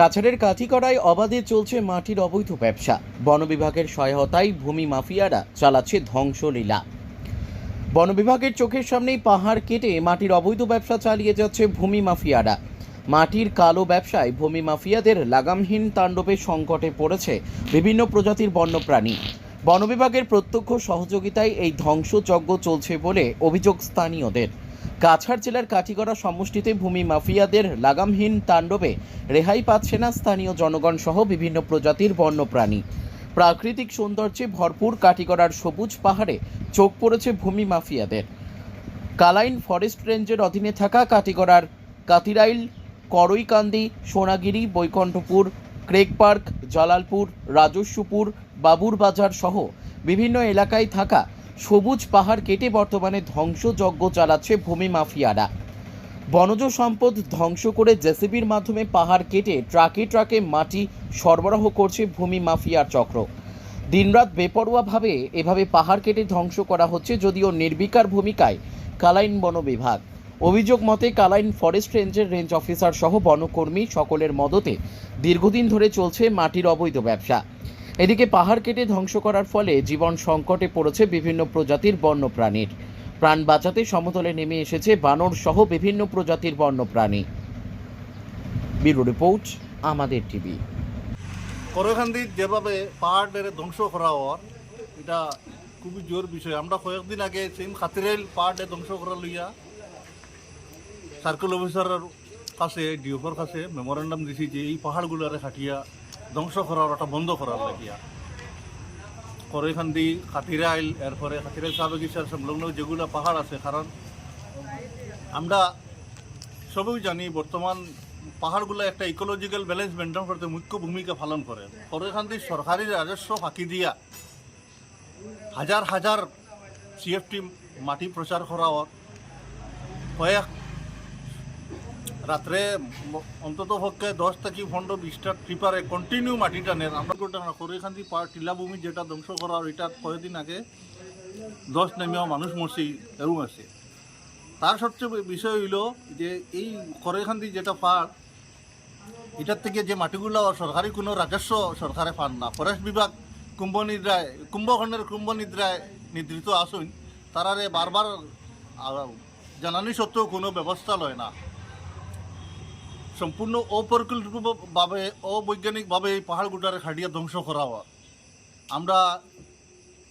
কাছাড়ের কাঠিকড়ায় অবাধে চলছে মাটির অবৈধ ব্যবসা। বন বিভাগের সহায়তায় ভূমি মাফিয়ারা চালাচ্ছে ধ্বংসলীলা। বন বিভাগের চোখের সামনেই পাহাড় কেটে মাটির অবৈধ ব্যবসা চালিয়ে যাচ্ছে ভূমি মাফিয়ারা। মাটির কালো ব্যবসায় ভূমি মাফিয়াদের লাগামহীন তাণ্ডবে সংকটে পড়েছে বিভিন্ন প্রজাতির বন্যপ্রাণী। বন বিভাগের প্রত্যক্ষ সহযোগিতায় এই ধ্বংসযজ্ঞ চলছে বলে অভিযোগ স্থানীয়দের। কাছাড় জেলার কাঠিগড়া সমষ্টিতে ভূমি মাফিয়াদের লাগামহীন তাণ্ডবে রেহাই পাচ্ছে না স্থানীয় জনগণ সহ বিভিন্ন প্রজাতির বন্যপ্রাণী। প্রাকৃতিক সৌন্দর্যে ভরপুর কাঠিগড়ার সবুজ পাহাড়ে চোখ পড়েছে ভূমি মাফিয়াদের। কালাইন ফরেস্ট রেঞ্জের অধীনে থাকা কাটিগড়ার কাতিরাইল করইকান্দি সোনাগিরি, বৈকণ্ঠপুর, ক্রেক পার্ক, জালালপুর, রাজস্বপুর বাবুর বাজার সহ বিভিন্ন এলাকায় থাকা সবুজ পাহাড় কেটে বর্তমানে ধ্বংসযজ্ঞ চালাচ্ছে ভূমি মাফিয়ারা। বনজ সম্পদ ধ্বংস করে জেসিবির মাধ্যমে পাহাড় কেটে ট্রাকে ট্রাকে মাটি সরবরাহ করছে ভূমি মাফিয়ার চক্র। দিনরাত বেপরোয়াভাবে এভাবে পাহাড় কেটে ধ্বংস করা হচ্ছে যদিও নির্বিকার ভূমিকায় কালাইন বন বিভাগ। অভিযোগ মতে, কালাইন ফরেস্ট রেঞ্জের রেঞ্জ অফিসার সহ বনকর্মী সকলের মদতে দীর্ঘদিন ধরে চলছে মাটির অবৈধ ব্যবসা। এদিকে পাহাড় কেটে ধ্বংস করার ফলে জীবন সংকটে পড়েছে বিভিন্ন প্রজাতির বন্যপ্রাণীর। প্রাণ বাঁচাতে সমতলে নেমে এসেছে বানর সহ বিভিন্ন প্রজাতির বন্যপ্রাণী। ব্যুরো রিপোর্ট, আমাদের টিভি। করখান্দির যেভাবে পাহাড়ের ধ্বংস করা হওয়ার, এটা খুবই জোর বিষয়। আমরা কয়েকদিন আগে সেম খাতিরেল পাহাড়ে ধ্বংস করা লইয়া সার্কেল অফিসারের কাছে ডিওফর কাছে মেমোরেন্ডাম দিছি যে এই পাহাড়গুলোরে খাটিয়া ধ্বংস করার ওটা বন্ধ করার লাগিয়া করখান্দি খাতিরাইল এরপরে খাতিরাইল সাব বাগিচার সংলগ্ন যেগুলো পাহাড় আছে কারণ আমরা সবই জানি বর্তমান পাহাড়গুলো একটা ইকোলজিক্যাল ব্যালেন্স মেনটেন করতে মুখ্য ভূমিকা পালন করে। পরেখান্তি সরকারি রাজস্ব ফাঁকি দিয়া হাজার হাজার সিএফটি মাটি প্রচার করা কয়েক রাত্রে অন্তত পক্ষে দশ থেকে পনেরো বিশটা ট্রিপারে কন্টিনিউ মাটি টানের আমরা করেখান্তি পাহাড় টিলাভূমি যেটা ধ্বংস করা হয়, এটা কয়েকদিন আগে দশ নেমেও মানুষ মরছি এরম আছে তার সবচেয়ে বিষয় হইল যে এই করেখান্দি যেটা পার এটার থেকে যে মাটিগুলো সরকারি কোনো রাজস্ব সরকারে পান না। ফরেস্ট বিভাগ কুম্ভনিদ্রায় কুম্ভখণ্ডের কুম্ভনিদ্রায় নিদ্রিত আসুন তারারে বারবার জানানি সত্ত্বেও কোনো ব্যবস্থা লয় না। সম্পূর্ণ অপরিকল্পিতভাবে, অবৈজ্ঞানিকভাবে এই পাহাড়গুটারে খাটিয়ে ধ্বংস করা হওয়া আমরা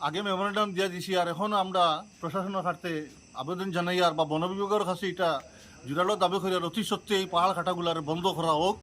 আগে মেমোরেন্ডাম দিয়ে দিছি, আর এখন আমরা প্রশাসনের হাতে আবেদন জানাই, আর বা বন বিভাগের কাছে এটা জোরালো দাবি করি, আর অতি সত্ত্বে এই পাহাড় কাটাগুলার বন্ধ করা হোক।